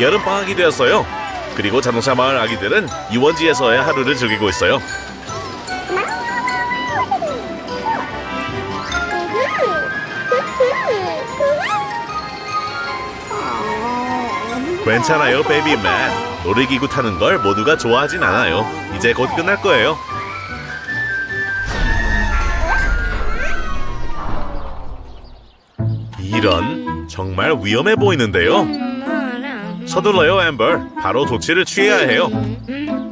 여름 방학이 되었어요. 그리고 자동차 마을 아기들은 유원지에서의 하루를 즐기고 있어요. 괜찮아요, 베이비맨. 놀이기구 타는 걸 모두가 좋아하진 않아요. 이제 곧 끝날 거예요. 이런 정말 위험해 보이는데요. 서둘러요, 엠버. 바로 조치를 취해야 해요. 오,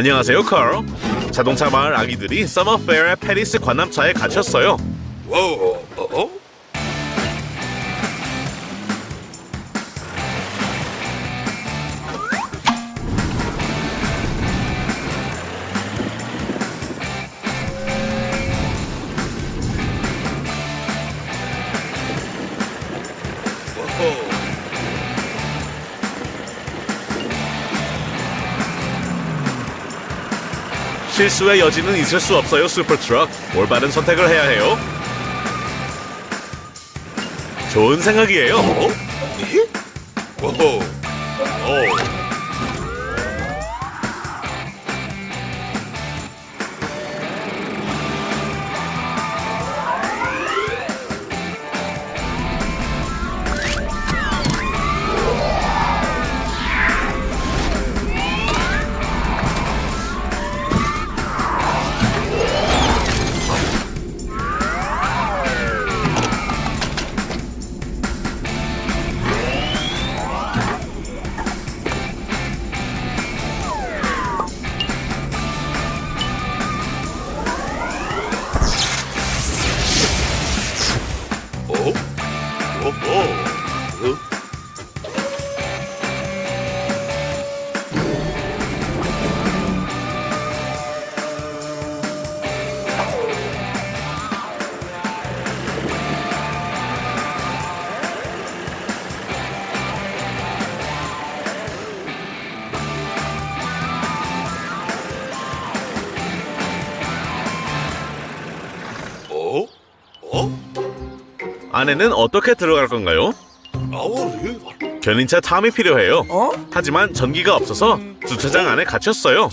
안녕하세요, 커. 자동차 마을 아기들이 서머 페어의 페리스 관람차에 갇혔어요. 오, 어, 실수의 여지는 있을 수 없어요, 슈퍼트럭. 올바른 선택을 해야 해요. 좋은 생각이에요. 어? 예? 오호. 오. 오? 안에는 어떻게 들어갈 건가요? 견인차 탐이 필요해요. 하지만 전기가 없어서 주차장 안에 갇혔어요.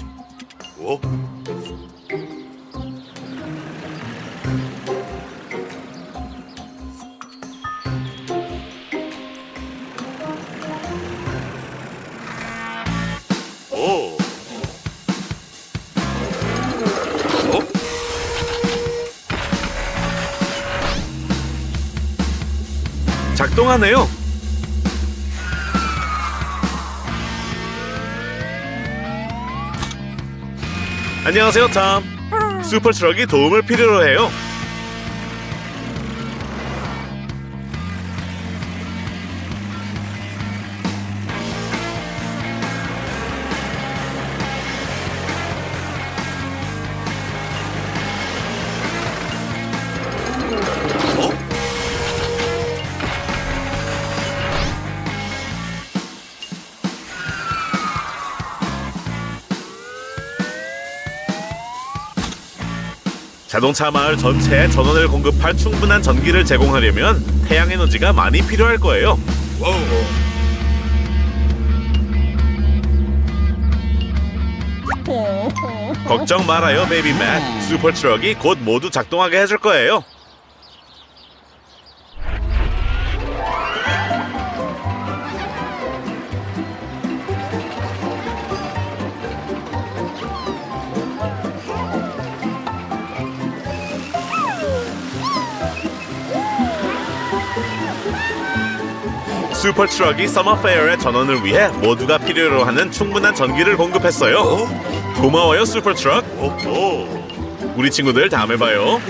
작동하네요. 안녕하세요, 탐. 슈퍼 트럭이 도움을 필요로 해요. 자동차 마을 전체에 전원을 공급할 충분한 전기를 제공하려면 태양 에너지가 많이 필요할 거예요. 와우. 걱정 말아요, 베이비 맥. 슈퍼 트럭이 곧 모두 작동하게 해줄 거예요. 슈퍼트럭이 서머페어의 전원을 위해 모두가 필요로 하는 충분한 전기를 공급했어요. 어? 고마워요, 슈퍼트럭. 우리 친구들 다음에 봐요.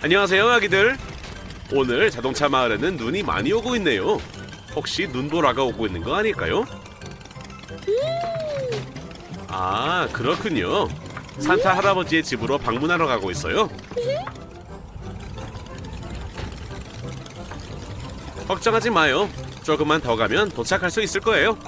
안녕하세요, 아기들. 오늘 자동차 마을에는 눈이 많이 오고 있네요. 혹시 눈보라가 오고 있는 거 아닐까요? 음. 아, 그렇군요. 산타 할아버지의 집으로 방문하러 가고 있어요. 걱정하지 마요. 조금만 더 가면 도착할 수 있을 거예요.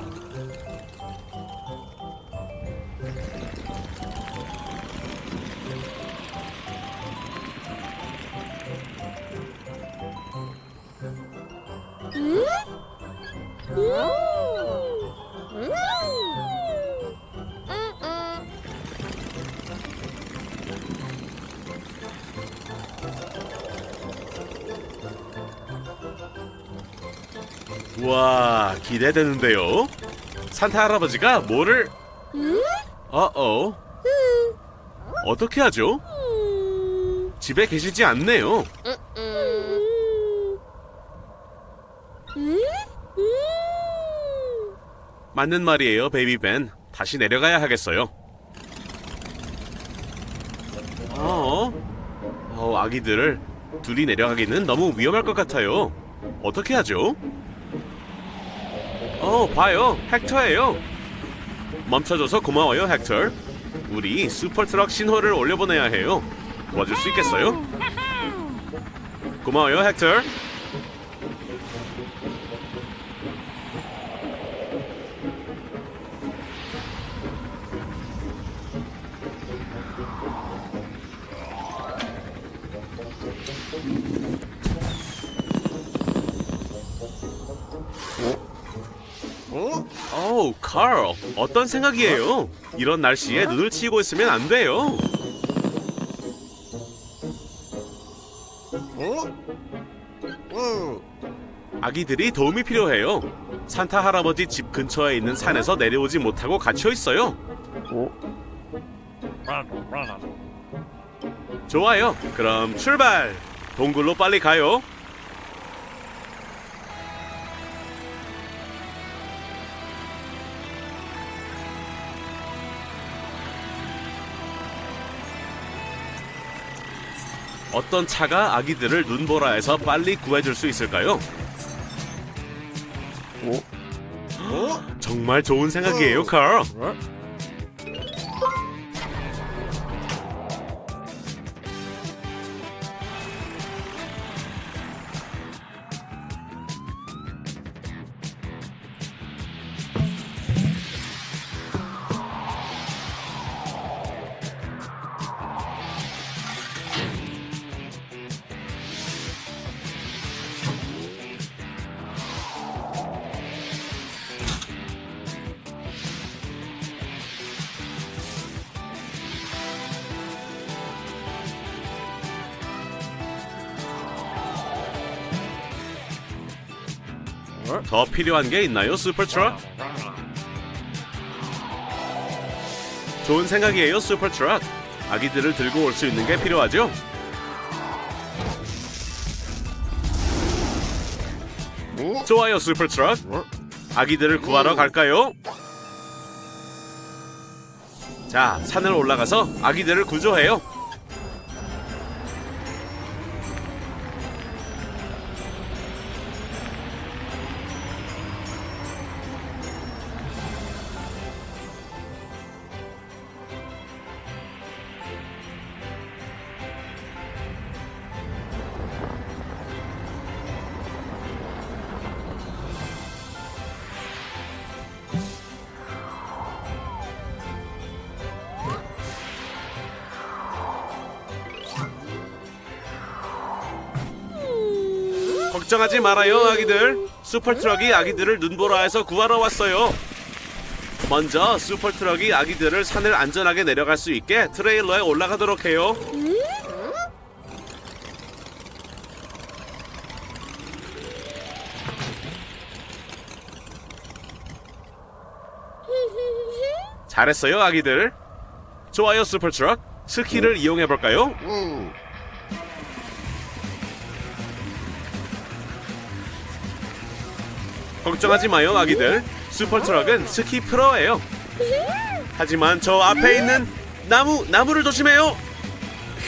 와, 기대되는데요. 산타 할아버지가 뭐를 어어. 어떻게 하죠? 집에 계시지 않네요. 맞는 말이에요, 베이비벤. 다시 내려가야 하겠어요. 어? 어, 아기들 둘이 내려가기는 너무 위험할 것 같아요. 어떻게 하죠? 어, 봐요. 헥터예요. 멈춰줘서 고마워요, 헥터. 우리 슈퍼트럭 신호를 올려보내야 해요. 도와줄 수 있겠어요? 고마워요, 헥터. 칼. 어떤 생각이에요? 이런 날씨에 눈을 치고 있으면 안 돼요. 아기들이 도움이 필요해요. 산타 할아버지 집 근처에 있는 산에서 내려오지 못하고 갇혀 있어요. 좋아요. 그럼 출발. 동굴로 빨리 가요. 어떤 차가 아기들을 눈보라에서 빨리 구해줄 수 있을까요? 정말 좋은 생각이에요, 칼. 필요한 게 있나요, 슈퍼트럭? 좋은 생각이에요, 슈퍼트럭. 아기들을 들고 올 수 있는 게 필요하죠? 좋아요, 슈퍼트럭. 아기들을 구하러 갈까요? 자, 산을 올라가서 아기들을 구조해요. 걱정하지 말아요, 아기들. 슈퍼트럭이 아기들을 눈보라에서 구하러 왔어요. 먼저 슈퍼트럭이 아기들을 산을 안전하게 내려갈 수 있게 트레일러에 올라가도록 해요. 잘했어요, 아기들. 좋아요, 슈퍼트럭. 스키를 이용해 볼까요? 걱정하지 마요, 아기들. 슈퍼트럭은 스키 프로예요. 하지만 저 앞에 있는 나무, 나무를 조심해요.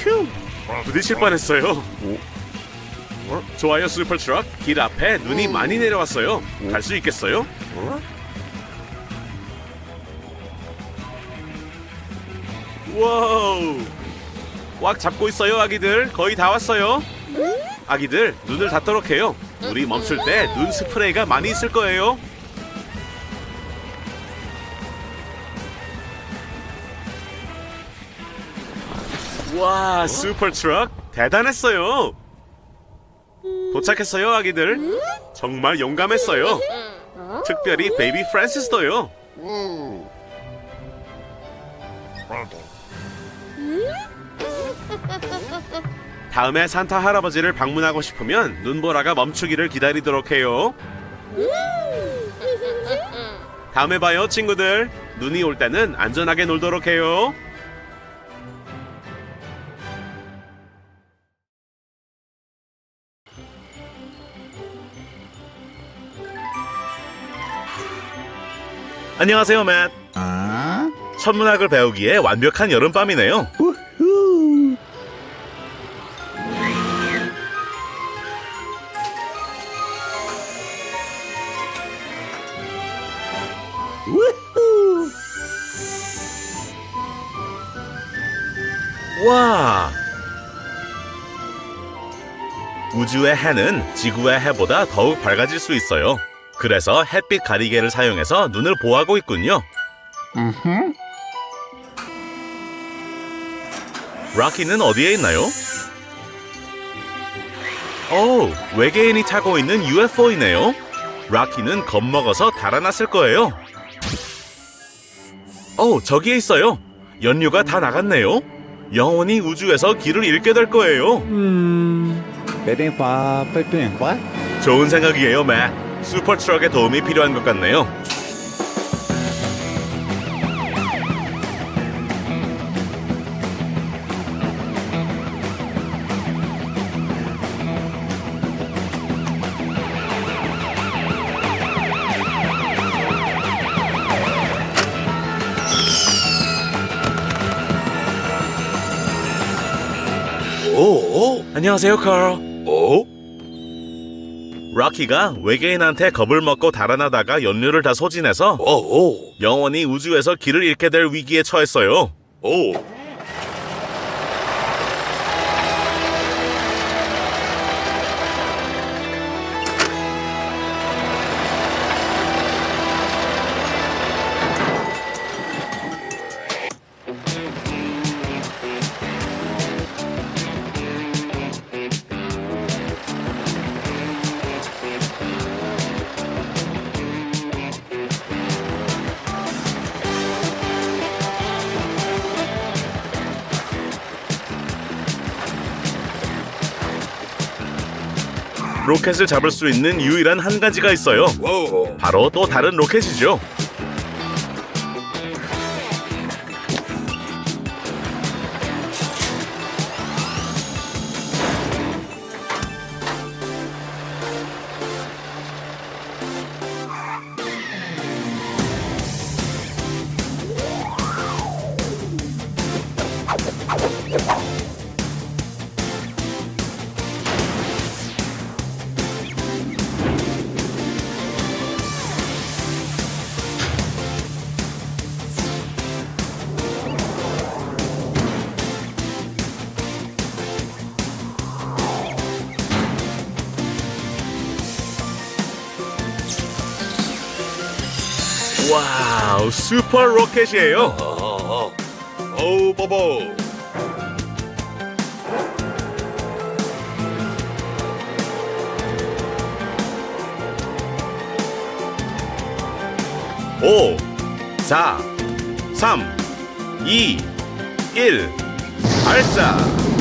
휴. 부딪힐 뻔했어요. 어? 좋아요 슈퍼트럭 길 앞에 눈이 많이 내려왔어요. 갈 수 있겠어요? 와우 꽉 잡고 있어요 아기들 거의 다 왔어요. 아기들 눈을 닫도록 해요. 우리 멈출 때 눈 스프레이가 많이 있을 거예요. 와 슈퍼 트럭 대단했어요. 도착했어요 아기들. 정말 용감했어요. 특별히 베이비 프란시스도요. 다음에 산타 할아버지를 방문하고 싶으면 눈보라가 멈추기를 기다리도록 해요. 다음에 봐요 친구들. 눈이 올 때는 안전하게 놀도록 해요. 안녕하세요, 맷. 천문학을 배우기에 완벽한 여름밤이네요. 와! 우주의 해는 지구의 해보다 더욱 밝아질 수 있어요. 그래서 햇빛 가리개를 사용해서 눈을 보호하고 있군요. 락키는 어디에 있나요? 오, 외계인이 타고 있는 UFO이네요. 락키는 겁먹어서 달아났을 거예요. 오, 저기에 있어요. 연료가 다 나갔네요. 영원히 우주에서 길을 잃게 될 거예요. Phiền quá 좋은 생각이에요, 매. 슈퍼 트럭의 도움이 필요한 것 같네요. 오, 안녕하세요. 오, 락키가 외계인한테 겁을 먹고 달아나다가 연료를 다 소진해서 오, 오, 영원히 우주에서 길을 잃게 될 위기에 처했어요. 오. 로켓을 잡을 수 있는 유일한 한 가지가 있어요. 오, 바로 또 다른 로켓이죠. 슈퍼 로켓이에요. 아, 오, 버버. 오, 사, 삼, 이, 일, 발사.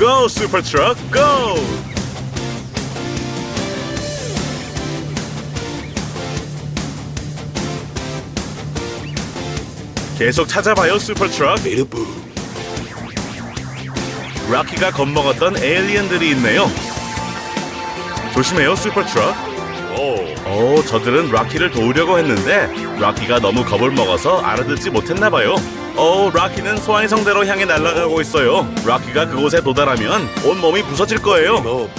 고 슈퍼 트럭 고! 계속 찾아봐요 슈퍼 트럭. 미르부. 락키가 겁먹었던 에일리언들이 있네요. 조심해요 슈퍼 트럭. 오, 어, 저들은 락키를 도우려고 했는데 락키가 너무 겁을 먹어서 알아듣지 못했나 봐요. 어, 락키는 소환의 성대로 향해 날아가고 있어요. 락키가 그곳에 도달하면 온 몸이 부서질 거예요. 어,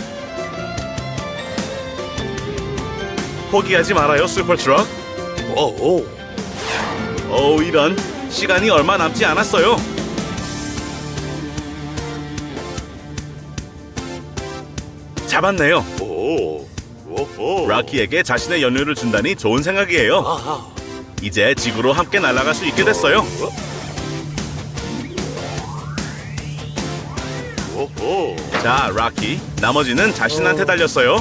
포기하지 말아요, 슈퍼트럭. 어, 어. 어우, 이런 시간이 얼마 남지 않았어요. 잡았네요. 오. 락키에게 자신의 연료를 준다니 좋은 생각이에요. 아하. 이제 지구로 함께 날아갈 수 있게 됐어요. 자, 락키. 나머지는 자신한테 달렸어요.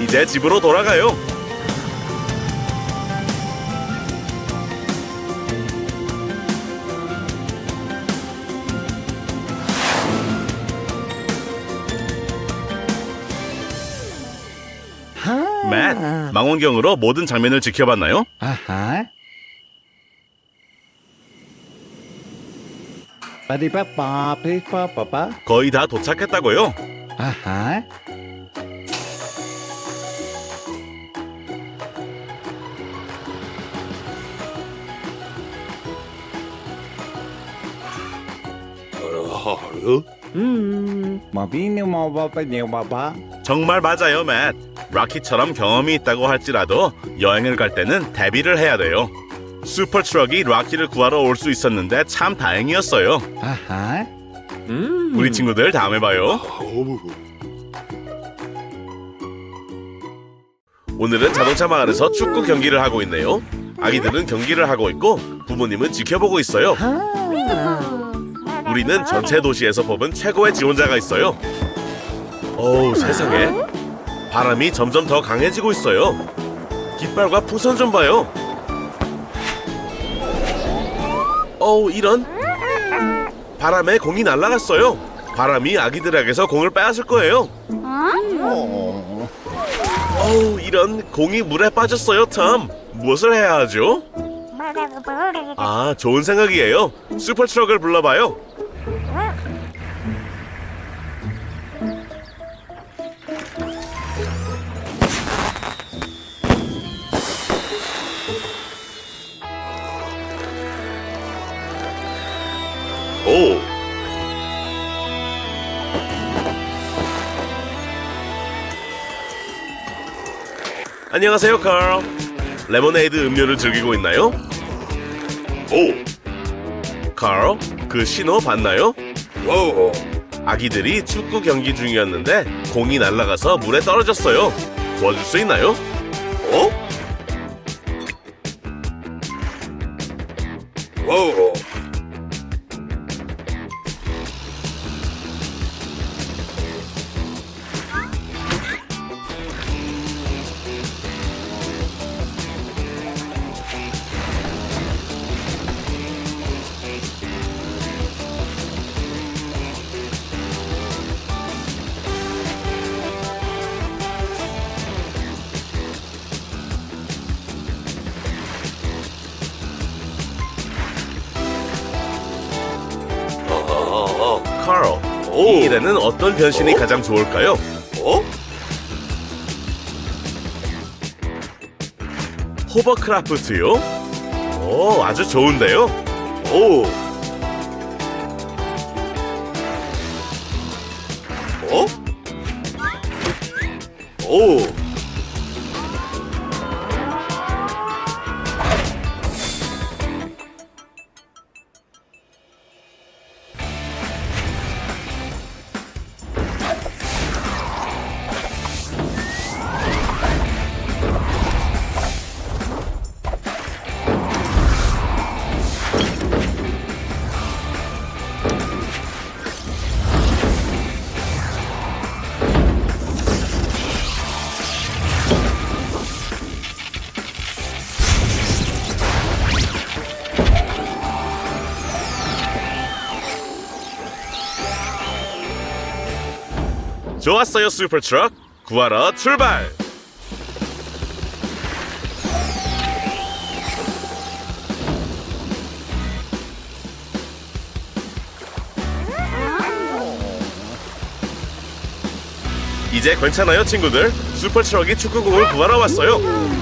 이제 집으로 돌아가요. 맷, 망원경으로 모든 장면을 지켜봤나요? 아하. 빠디빠빠. 거의 다 도착했다고요. 아하. 어? 음. 마비니. 정말 맞아요, 맷. 락키처럼 경험이 있다고 할지라도 여행을 갈 때는 대비를 해야 돼요. 슈퍼 트럭이 락키를 구하러 올 수 있었는데 참 다행이었어요. 아하. 우리 친구들 다음에 봐요. 오늘은 자동차 마을에서 축구 경기를 하고 있네요. 아기들은 경기를 하고 있고 부모님은 지켜보고 있어요. 우리는 전체 도시에서 뽑은 최고의 지원자가 있어요. 어우 세상에 바람이 점점 더 강해지고 있어요. 깃발과 풍선 좀 봐요. 어우 이런 바람에 공이 날아갔어요. 바람이 아기들에게서 공을 빼앗을 거예요. 어우 이런 공이 물에 빠졌어요 탐 무엇을 해야 하죠? 아 좋은 생각이에요 슈퍼트럭을 불러봐요 안녕하세요 칼 레모네이드 음료를 즐기고 있나요? 오. 칼, 그 신호 봤나요? 오. 아기들이 축구 경기 중이었는데 공이 날아가서 물에 떨어졌어요 도와줄 수 있나요? 변신이 어? 가장 좋을까요? 어? 호버크라프트요? 오 아주 좋은데요? 오. 어? 오. 좋았어요 슈퍼트럭. 구하러 출발! 이제 괜찮아요 친구들? 슈퍼트럭이 축구공을 구하러 왔어요.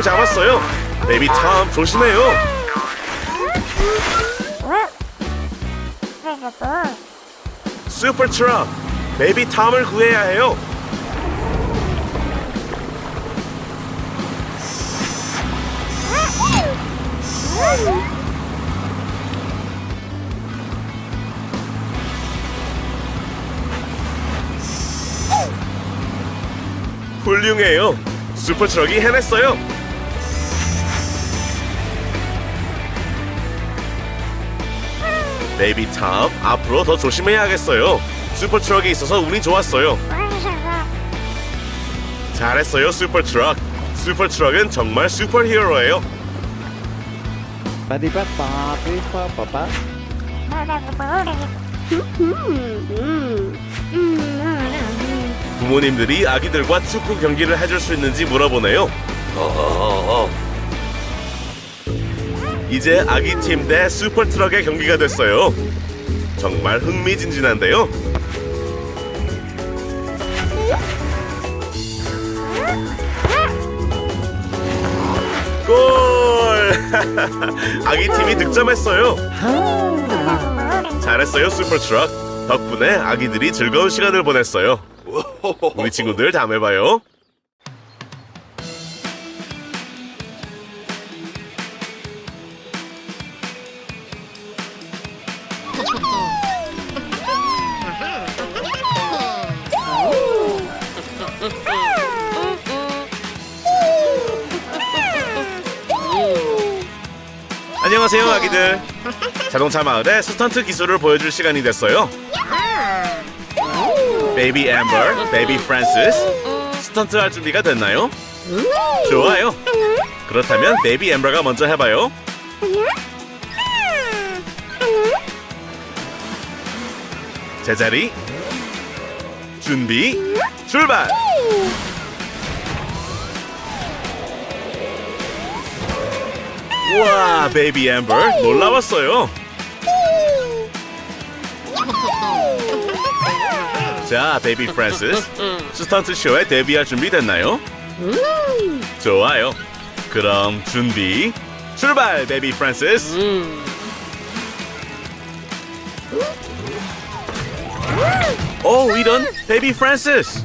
공을 잡았어요. 베이비 탐 조심해요. 슈퍼 트럭, 베이비 탐을 구해야 해요. 훌륭해요. 슈퍼 트럭이 해냈어요. 베이비 탑 앞으로 더 조심해야겠어요. 슈퍼 트럭이 있어서 운이 좋았어요. 잘했어요, 슈퍼 트럭. 슈퍼 트럭은 정말 슈퍼 히어로예요. 빠디빠빠 피빠빠빠 부모님들이 아기들과 축구 경기를 해줄 수 있는지 물어보네요. 어, 어, 이제 아기 팀 대 슈퍼 트럭의 경기가 됐어요. 정말 흥미진진한데요. 골! 아기 팀이 득점했어요. 잘했어요, 슈퍼 트럭. 덕분에 아기들이 즐거운 시간을 보냈어요. 어. 우리 친구들 다음에 봐요. 안녕하세요, 아기들. 자동차 마을의 스턴트 기술을 보여줄 시간이 됐어요. 베이비 앰버, 베이비 프란시스, 스턴트 할 준비가 됐나요? 좋아요. 그렇다면 베이비 앰버가 먼저 해봐요. 제자리, 준비, 출발. 와, 베이비 앰버 놀라웠어요. 자, 베이비 프란시스, 스턴트 쇼에 데뷔할 준비 됐나요? 좋아요. 그럼 준비, 출발, 베이비 프란시스. 오, 이런 베이비 프란시스.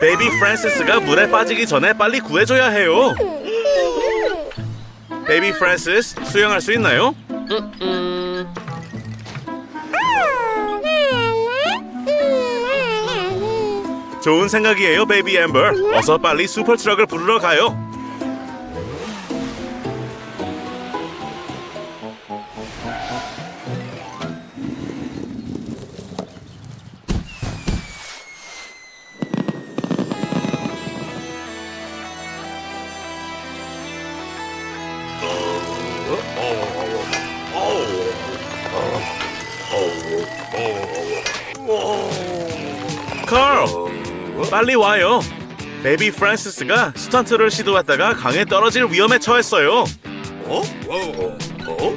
베이비 프란시스가 물에 빠지기 전에 빨리 구해줘야 해요. 베이비 프란시스 수영할 수 있나요? 좋은 생각이에요, 베이비 앰버. 어서 빨리 슈퍼 트럭을 부르러 가요. 빨리 와요. 베이비 프란시스가 스턴트를 시도했다가 강에 떨어질 위험에 처했어요. 어? 어? 어?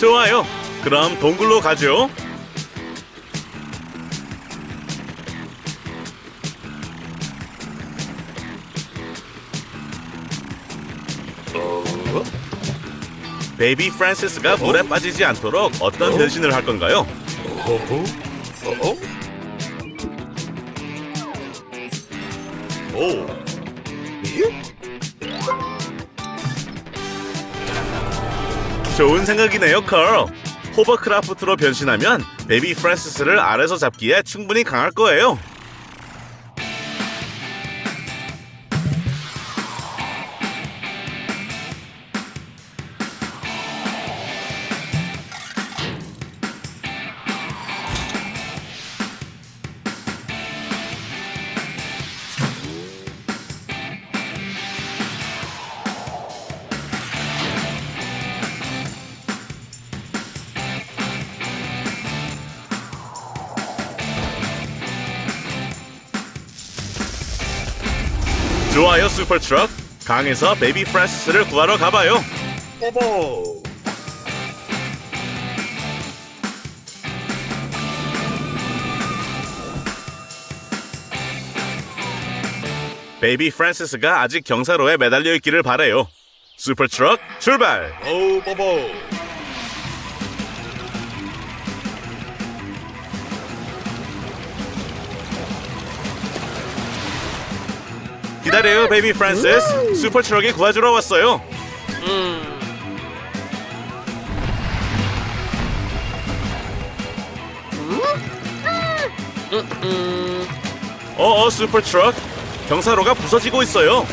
좋아요. 그럼 동굴로 가죠. 어? 베이비 프란시스가 물에 빠지지 않도록 어떤 변신을 할 건가요? 어? 어? 오. 예? 좋은 생각이네요, 컬. 호버크라프트로 변신하면 베이비 프란시스를 아래서 잡기에 충분히 강할 거예요. 슈퍼 트럭. 강에서 베이비 프란시스를 구하러 가봐요. 어머. 베이비 프란시스가 아직 경사로에 매달려 있기를 바래요. 슈퍼 트럭 출발. 오, 버버. 기다려요 베이비 프란시스. 슈퍼 트럭이 구해주러 왔어요. 어어 슈퍼 트럭 경사로가 부서지고 있어요.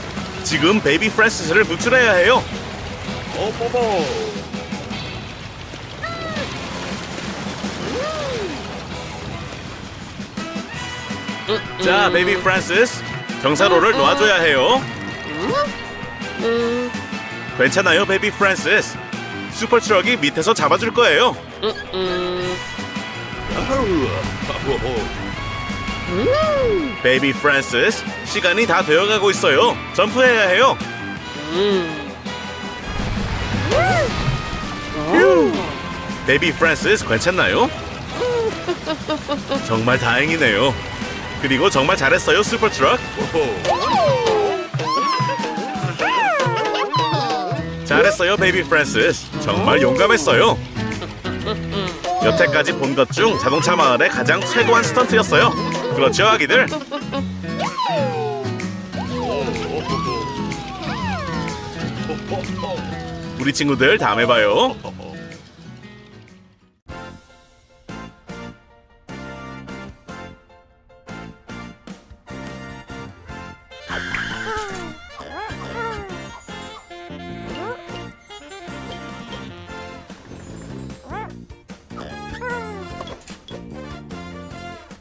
지금 베이비 프란시스를 구출해야 해요. 오, 버버. 자 베이비 프란시스 경사로를 놔줘야 해요. 괜찮아요 베이비 프란시스. 슈퍼 트럭이 밑에서 잡아줄 거예요. 베이비 프란시스 시간이 다 되어가고 있어요. 점프해야 해요. 휴. 베이비 프란시스 괜찮나요? 정말 다행이네요. 그리고 정말 잘했어요 슈퍼 트럭. 오호. 잘했어요 베이비 프란시스. 정말 용감했어요. 여태까지 본 것 중 자동차 마을의 가장 최고한 스턴트였어요. 그렇죠 아기들? 우리 친구들 다음에 봐요.